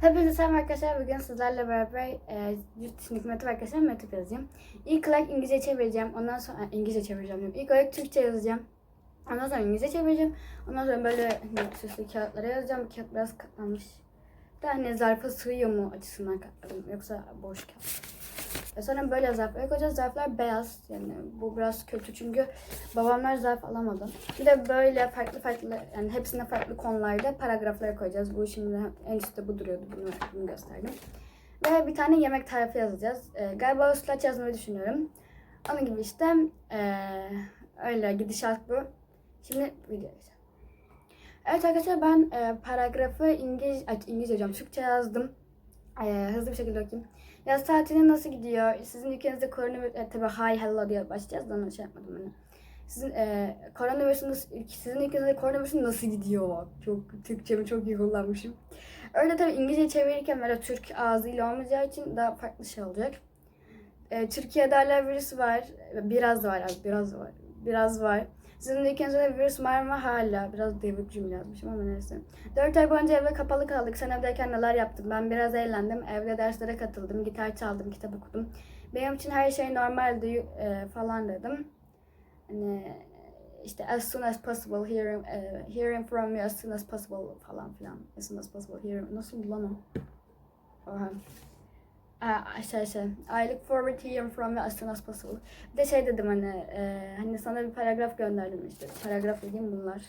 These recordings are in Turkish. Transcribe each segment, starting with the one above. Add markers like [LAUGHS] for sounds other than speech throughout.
Hepinize selam arkadaşlar. Bugün sizlerle beraber e, yurt dışındaki mektup arkadaşlar mektup yazacağım. İlk olarak İngilizce çevireceğim. Ondan sonra e, İngilizce çevireceğim. diyorum. İlk olarak Türkçe yazacağım. Ondan sonra İngilizce çevireceğim. Ondan sonra böyle hani, süslü kağıtlara yazacağım. Kağıt biraz katlanmış. Da hani zarfa sığıyor mu açısından katladım. Yoksa boş kağıt. E sonra böyle zarflara koyacağız. Zarflar beyaz. Yani bu biraz kötü çünkü babamlar zarf alamadı. Bir de böyle farklı farklı yani hepsine farklı konularda paragraflara koyacağız. Bu şimdi en üstte bu duruyordu. Bunu, bunu gösterdim. Ve bir tane yemek tarifi yazacağız. E, galiba ıslaç yazmayı düşünüyorum. Onun gibi işte e, öyle gidişat bu. Şimdi video. Evet arkadaşlar ben e, paragrafı İngiliz, İngilizce hocam Türkçe yazdım. E, hızlı bir şekilde okuyayım. Yaz tatili nasıl gidiyor? Sizin ülkenizde koronavirüs... E, tabii hi hello diye başlayacağız da onu şey yapmadım hani. Sizin e, koronavirüsün nasıl, sizin ülkenizde koronavirüsün nasıl gidiyor? Çok Türkçemi çok iyi kullanmışım. Öyle tabii İngilizce çevirirken böyle Türk ağzıyla olmayacağı için daha farklı şey olacak. E, Türkiye'de hala virüs var. Biraz var az, biraz var. Biraz var. Sizin ülkenizde de virüs var mı? Hala. Biraz devrik cümle yazmışım ama neyse. 4 ay boyunca evde kapalı kaldık. Sen evdeyken neler yaptın? Ben biraz eğlendim. Evde derslere katıldım. Gitar çaldım. Kitap okudum. Benim için her şey normaldi e, falan dedim. Hani işte as soon as possible hearing, e, hearing from you as soon as possible falan filan. As soon as possible hearing. Nasıl o? Oha. Aa, şey şey. I look forward to hearing from you as soon as possible. Bir de şey dedim hani e, hani sana bir paragraf gönderdim işte. Paragraf dediğim bunlar.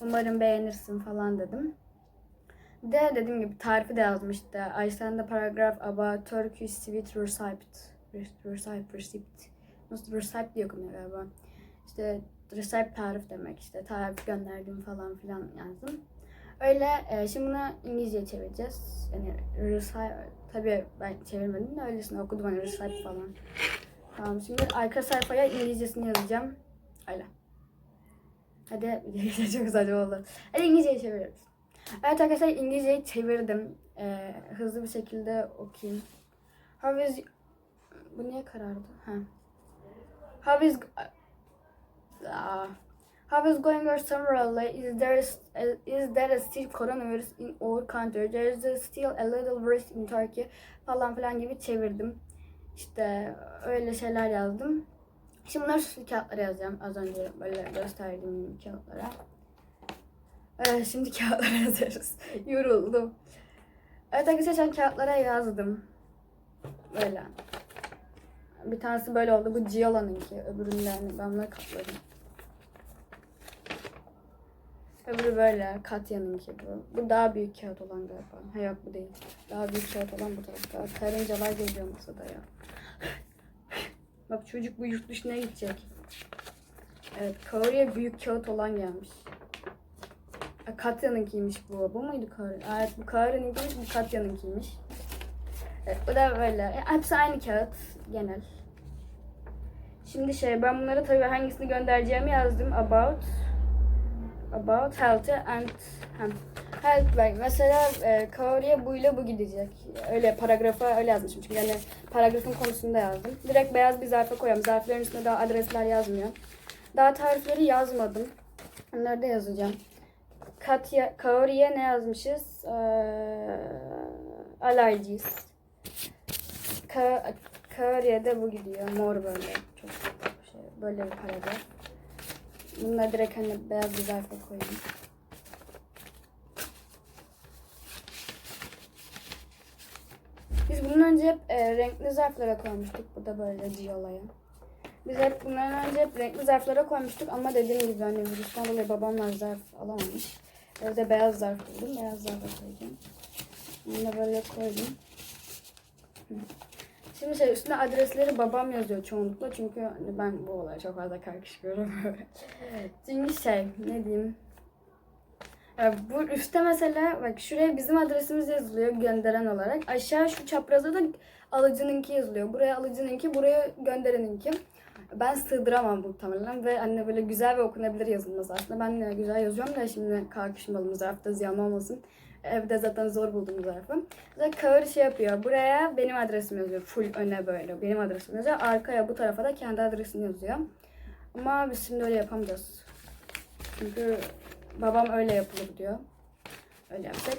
Umarım beğenirsin falan dedim. De dediğim gibi tarifi de yazmıştı. I send a paragraph about Turkish sweet receipt. Receipt, receipt. Nasıl receipt diye okunuyor galiba. İşte receipt tarif demek işte. Tarif gönderdim falan filan yazdım. Öyle e, şimdi bunu İngilizce çevireceğiz. Yani receipt tabii ben çevirmedim de öylesine okudum hani receipt falan. Tamam şimdi arka sayfaya İngilizcesini yazacağım. Öyle. Hadi [LAUGHS] çok saçma oldu. Hadi İngilizceyi çeviriyoruz. Evet arkadaşlar İngilizceyi çevirdim. Ee, hızlı bir şekilde okuyayım. How is... Bu niye karardı? Ha. How is... Aa. How is going summer holiday? Is there is there still coronavirus in our country? There is still a little virus in Turkey falan filan gibi çevirdim. İşte öyle şeyler yazdım. Şimdi bunları süslü kağıtlara yazacağım. Az önce böyle gösterdiğim kağıtlara. Ee, şimdi [LAUGHS] kağıtlara yazarız. Yoruldum. Evet arkadaşlar kağıtlara yazdım. Böyle. Bir tanesi böyle oldu. Bu Giola'nınki. Öbüründen ben bunları katladım. Öbürü böyle Katya'nınki bu. Bu daha büyük kağıt olan galiba. Ha yok bu değil. Daha büyük kağıt olan bu tarafta. Karıncalar geziyor masada ya. [LAUGHS] Bak çocuk bu yurt dışına gidecek. Evet Kore'ye büyük kağıt olan gelmiş. Katya'nınkiymiş bu. Bu muydu Kore? Evet bu Kore'ninkiymiş bu Katya'nınkiymiş. Evet bu da böyle. E, Hepsi aynı kağıt genel. Şimdi şey ben bunları tabii hangisini göndereceğimi yazdım. About about health and health bak mesela e, Kore'ye bu ile bu gidecek. Öyle paragrafa öyle yazmışım çünkü yani paragrafın konusunda yazdım. Direkt beyaz bir zarfa koyuyorum. Zarfların üstünde daha adresler yazmıyor. Daha tarifleri yazmadım. Onları da yazacağım. Katya, Kore'ye ne yazmışız? Ee, allergies. Ka Kore'de bu gidiyor. Mor böyle. Çok şey, böyle bir paragraf. Bunları direkt hani beyaz bir zarfa koyayım. Biz bundan önce hep e, renkli zarflara koymuştuk. Bu da böyle Giola'ya. Biz hep bundan önce hep renkli zarflara koymuştuk ama dediğim gibi hani virüsten dolayı babamlar zarf alamamış. Evde beyaz zarf buldum. Beyaz zarfa koyacağım. Bunu da böyle koydum. Hı. Şimdi şey üstüne adresleri babam yazıyor çoğunlukla çünkü hani ben bu olaya çok fazla karışıyorum. [LAUGHS] çünkü şey ne diyeyim. Ya bu üstte mesela bak şuraya bizim adresimiz yazılıyor gönderen olarak. Aşağı şu çapraza da alıcınınki yazılıyor. Buraya alıcınınki, buraya göndereninki. Ben sığdıramam muhtemelen ve anne böyle güzel ve okunabilir yazılması aslında. Ben de güzel yazıyorum da şimdi kalkışmalım zarfta ziyan olmasın. Evde zaten zor buldum zarfı. Ve kağıt şey yapıyor. Buraya benim adresim yazıyor. Full öne böyle. Benim adresim yazıyor. Arkaya bu tarafa da kendi adresini yazıyor. Ama biz şimdi öyle yapamayacağız. Çünkü babam öyle yapılır diyor. Öyle yapacak.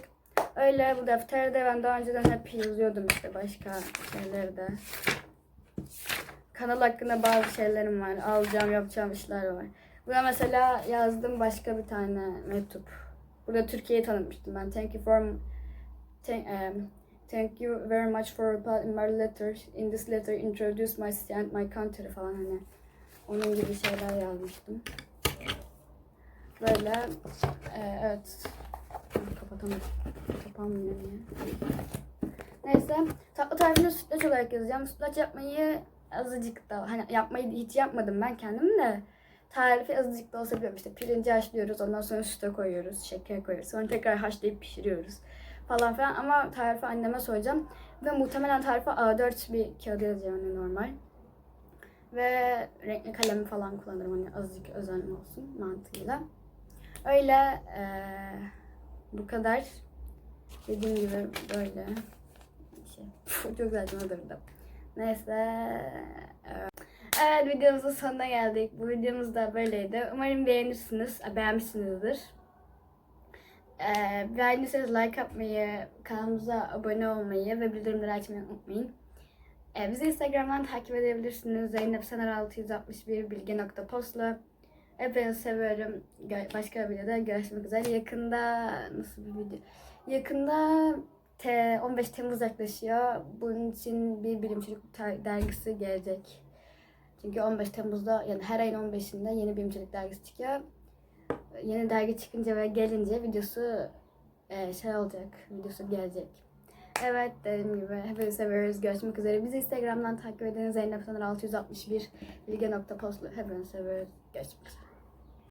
Öyle bu defterde ben daha önceden hep yazıyordum işte başka şeyleri de. Kanal hakkında bazı şeylerim var. Alacağım, yapacağım işler var. Burada mesela yazdım başka bir tane mektup. Burada Türkiye'yi tanıtmıştım ben. Thank you for thank, um, thank you very much for replying my letter. In this letter introduce my and my country falan hani. Onun gibi şeyler yazmıştım. Böyle e, evet. Kapatamadım. Kapanmıyor niye? Neyse. Tatlı tarifini sütlaç olarak yazacağım. Sütlaç yapmayı azıcık da hani yapmayı hiç yapmadım ben kendim de. Tarifi azıcık da olsa biliyorum. İşte pirinci haşlıyoruz. Ondan sonra süte koyuyoruz. Şeker koyuyoruz. Sonra tekrar haşlayıp pişiriyoruz. Falan filan. Ama tarifi anneme soracağım. Ve muhtemelen tarifi A4 bir kağıda yazacağım hani normal. Ve renkli kalemi falan kullanırım hani azıcık özel olsun mantığıyla. Öyle eee, bu kadar. Dediğim gibi böyle şey. Çok saçma durdu. Neyse. Evet. Evet videomuzun sonuna geldik. Bu videomuz da böyleydi. Umarım beğenirsiniz. Beğenmişsinizdir. Ee, beğendiyseniz like atmayı, kanalımıza abone olmayı ve bildirimleri açmayı unutmayın. Ee, bizi Instagram'dan takip edebilirsiniz. Zeynep Sener 661 bilge.postla. Hepinizi seviyorum. Başka bir videoda görüşmek üzere. Yakında nasıl bir video? Yakında T 15 Temmuz yaklaşıyor. Bunun için bir bilim çocuk dergisi gelecek. Çünkü 15 Temmuz'da yani her ayın 15'inde yeni bilimcilik dergisi çıkıyor. Yeni dergi çıkınca ve gelince videosu e, şey olacak. Videosu gelecek. Evet dediğim gibi hepinizi seviyoruz. Görüşmek üzere. Bizi Instagram'dan takip edin. Zeynep Saner 661 bilge.postlu. Hepinizi seviyoruz. Görüşmek üzere.